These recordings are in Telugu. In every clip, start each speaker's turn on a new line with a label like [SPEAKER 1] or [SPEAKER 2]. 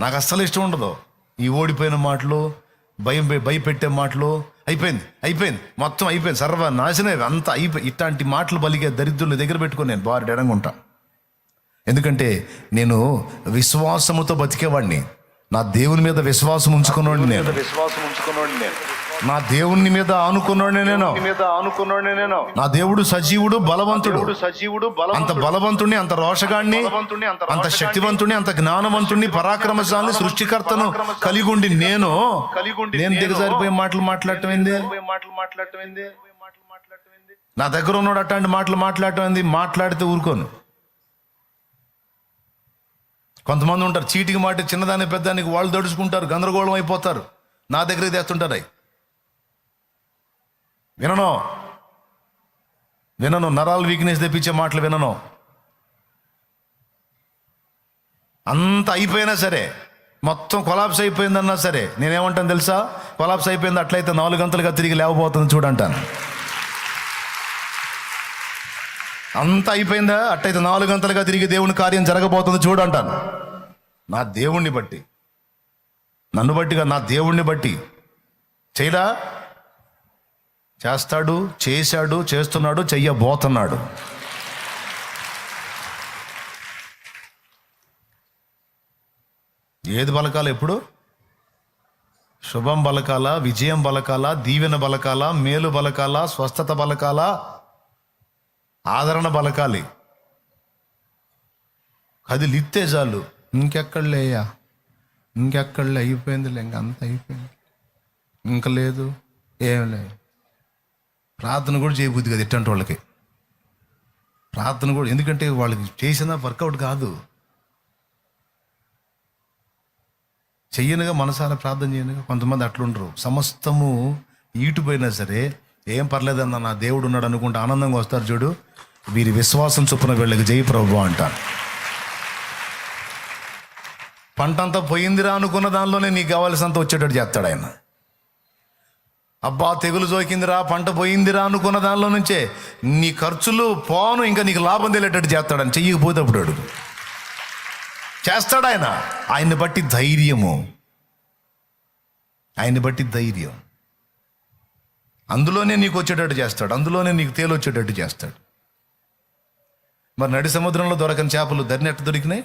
[SPEAKER 1] నాకు అస్సలు ఇష్టం ఉండదు. ఈ ఓడిపోయిన మాటలు భయం భయపెట్టే మాటలు. అయిపోయింది అయిపోయింది. మొత్తం అయిపోయింది. సర్వ నాశనమే అంతా అయిపోయి ఇట్లాంటి మాటలు పలికే దరిద్రులు దగ్గర పెట్టుకొని నేను బాగా ఎడంగా ఉంటా. ఎందుకంటే నేను విశ్వాసముతో బతికేవాడిని నా దేవుని మీద విశ్వాసం ఉంచుకున్నాడు నేను.
[SPEAKER 2] విశ్వాసం ఉంచుకున్నాడు నేను.
[SPEAKER 1] నా దేవుని మీద ఆనుకున్నవాడిని నేను.
[SPEAKER 2] నీ మీద ఆనుకున్నాడు నేను.
[SPEAKER 1] నా దేవుడు సజీవుడు బలవంతుడు.
[SPEAKER 2] సజీవుడు
[SPEAKER 1] అంత
[SPEAKER 2] బలవంతుడు
[SPEAKER 1] బలవంతుణ్ణి అంత రోషగాణ్ణి
[SPEAKER 2] బలవంతుణ్ణి, అంత
[SPEAKER 1] శక్తివంతుణ్ణి అంత జ్ఞానవంతుణ్ణి పరాక్రమశాలిని సృష్టికర్తను కలిగి ఉండి నేను.
[SPEAKER 2] కలిగుండి
[SPEAKER 1] నేను
[SPEAKER 2] నేను.
[SPEAKER 1] దిగజారిపోయే మాటలు మాట్లాడటం ఏంది
[SPEAKER 2] మాటలు మాట్లాడటం ఏంది పోయి మాటలు మాట్లాడటం ఏంది
[SPEAKER 1] నా దగ్గర ఉన్నాడు అట్లాంటి మాటలు మాట్లాడటం ఏంది మాట్లాడితే ఊరుకోను. కొంతమంది ఉంటారు చీటికి మాట చిన్నదాన్ని పెద్దానికి వాళ్ళు దడుచుకుంటారు గందరగోళం అయిపోతారు. నా దగ్గర తెస్తుంటారు అవి వినను. వినను. నరాలు వీక్నెస్ తెప్పించే మాటలు వినను. అంత అయిపోయినా సరే మొత్తం కొలాప్స్ అయిపోయిందన్నా సరే నేనేమంటాను తెలుసా? కొలాప్స్ అయిపోయింది అట్లయితే నాలుగు గంటలుగా తిరిగి లేవబోతుంది చూడంటాను. అంత అయిపోయిందా? అట్టయితే నాలుగు గంటలుగా తిరిగి దేవుని కార్యం జరగబోతుంది చూడంటాను. నా దేవుణ్ణి బట్టి నన్ను బట్టిగా నా దేవుణ్ణి బట్టి చేయరా? చేస్తాడు చేశాడు చేస్తున్నాడు చెయ్యబోతున్నాడు. ఏది బలకాల ఎప్పుడు శుభం బలకాల విజయం బలకాల దీవెన బలకాల మేలు బలకాల స్వస్థత బలకాల ఆదరణ బలకాలి. అది లిత్తే చాలు. ఇంకెక్కడలేయ్యా? ఇంకెక్కడలే అయిపోయిందిలే ఇంకా అంత అయిపోయింది. ఇంక లేదు ఏం లేదు. ప్రార్థన కూడా చేయబుద్ది కదా ఇట్టంటి వాళ్ళకి. ప్రార్థన కూడా ఎందుకంటే వాళ్ళకి చేసిన వర్కౌట్ కాదు. చెయ్యనుగా మనసారా ప్రార్థన చేయనుగా కొంతమంది అట్లుండరు. సమస్తము ఈటుపోయినా సరే ఏం పర్లేదన్న నా దేవుడు ఉన్నాడు అనుకుంటే ఆనందంగా వస్తారు చూడు. వీరి విశ్వాసం చొప్పున వీళ్ళకి జై ప్రభు అంటారు. పంట అంతా పోయిందిరా అనుకున్న దానిలోనే నీకు కావాల్సినంత వచ్చేటట్టు చేస్తాడు ఆయన. అబ్బా తెగులు జోకిందిరా పంట పోయిందిరా అనుకున్న దానిలో నుంచే నీ ఖర్చులు పోను ఇంకా నీకు లాభం తెలియటట్టు చేస్తాడని చెయ్యకపోతే అప్పుడు అడుగు. చేస్తాడు ఆయన. ఆయన్ని బట్టి ధైర్యము. ఆయన్ని బట్టి ధైర్యం. అందులోనే నీకు వచ్చేటట్టు చేస్తాడు. అందులోనే నీకు తేలొచ్చేటట్టు చేస్తాడు. మరి నడి సముద్రంలో దొరకని చేపలు దరినెట్టు దొరికినాయి?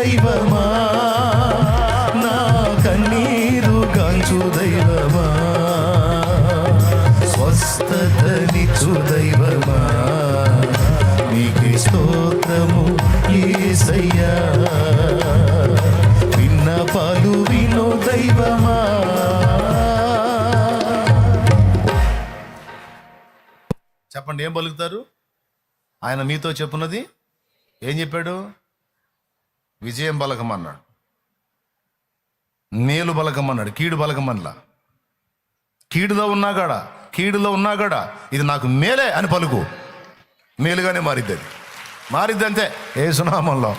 [SPEAKER 1] దైవమా? నా కన్నీరు గాంచు దైవమా? స్వస్థతనిచ్చు దైవమా? నీకు స్తోత్రము ఏసయ్యా. విన్నపాలు విను దైవమా? చెప్పండి ఏం పలుకుతారు? ఆయన మీతో చెప్పున్నది? ఏం చెప్పాడు? విజయం బలకం అన్నాడు మేలు బలకం అన్నాడు కీడు బలకం కీడులో ఉన్నాగాడ కీడులో ఉన్నాగాడ ఇది నాకు మేలే అని పలుకు. మేలుగానే మారిద్ది అది మారిద్ది అంతే ఏ సునామంలో